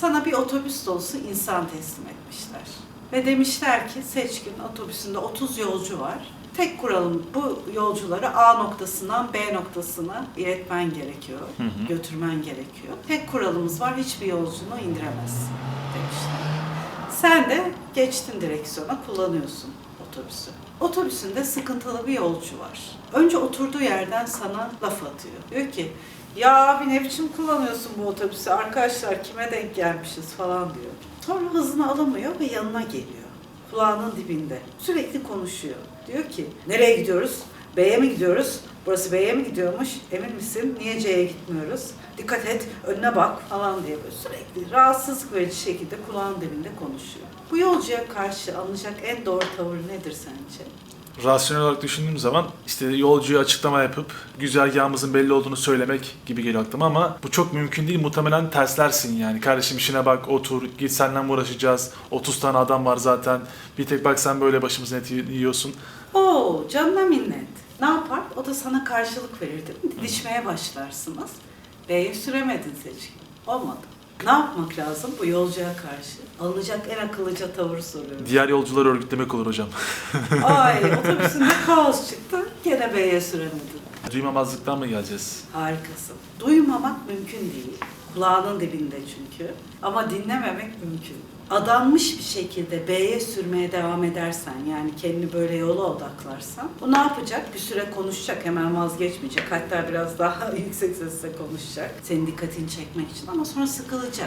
Sana bir otobüs dolusu insan teslim etmişler. Ve demişler ki Seçkin otobüsünde 30 yolcu var. Tek kuralım bu yolcuları A noktasından B noktasına iletmen gerekiyor, Hı hı. götürmen gerekiyor. Tek kuralımız var, hiçbir yolcunu indiremezsin demişler. Sen de geçtin direksiyona, kullanıyorsun otobüsü. Otobüsünde sıkıntılı bir yolcu var. Önce oturduğu yerden sana laf atıyor. Diyor ki, ya abi ne biçim kullanıyorsun bu otobüsü, arkadaşlar kime denk gelmişiz falan diyor. Sonra hızını alamıyor ve yanına geliyor. Kulağının dibinde. Sürekli konuşuyor. Diyor ki, nereye gidiyoruz? B'ye mi gidiyoruz? Burası B'ye mi gidiyormuş? Emin misin? Niye C'ye gitmiyoruz? Dikkat et, önüne bak falan diye böyle sürekli rahatsızlık verici şekilde kulağın dibinde konuşuyor. Bu yolcuya karşı alınacak en doğru tavır nedir sence? Rasyonel olarak düşündüğüm zaman işte yolcuya açıklama yapıp güzergahımızın belli olduğunu söylemek gibi geliyor aklıma ama bu çok mümkün değil. Muhtemelen terslersin yani. Kardeşim işine bak, otur, git senden mi uğraşacağız? 30 tane adam var zaten. Bir tek bak sen böyle başımızın eti yiyorsun. Oo canına minnet. Ne yapar? O da sana karşılık verir değil mi? Didişmeye başlarsınız. B'ye süremedin seçkin. Olmadı. Ne yapmak lazım bu yolcuya karşı? Alınacak en akıllıca tavır soruyorum. Diğer yolcuları örgütlemek olur hocam. Ay otobüsünde kaos çıktı. Gene B'ye süremedin. Duymamazlıktan mı geleceğiz? Harikasın. Duymamak mümkün değil. Kulağının dibinde çünkü. Ama dinlememek mümkün. Adanmış bir şekilde B'ye sürmeye devam edersen yani kendini böyle yola odaklarsan bu ne yapacak? Bir süre konuşacak hemen vazgeçmeyecek. Hatta biraz daha yüksek sesle konuşacak. Senin dikkatini çekmek için ama sonra sıkılacak.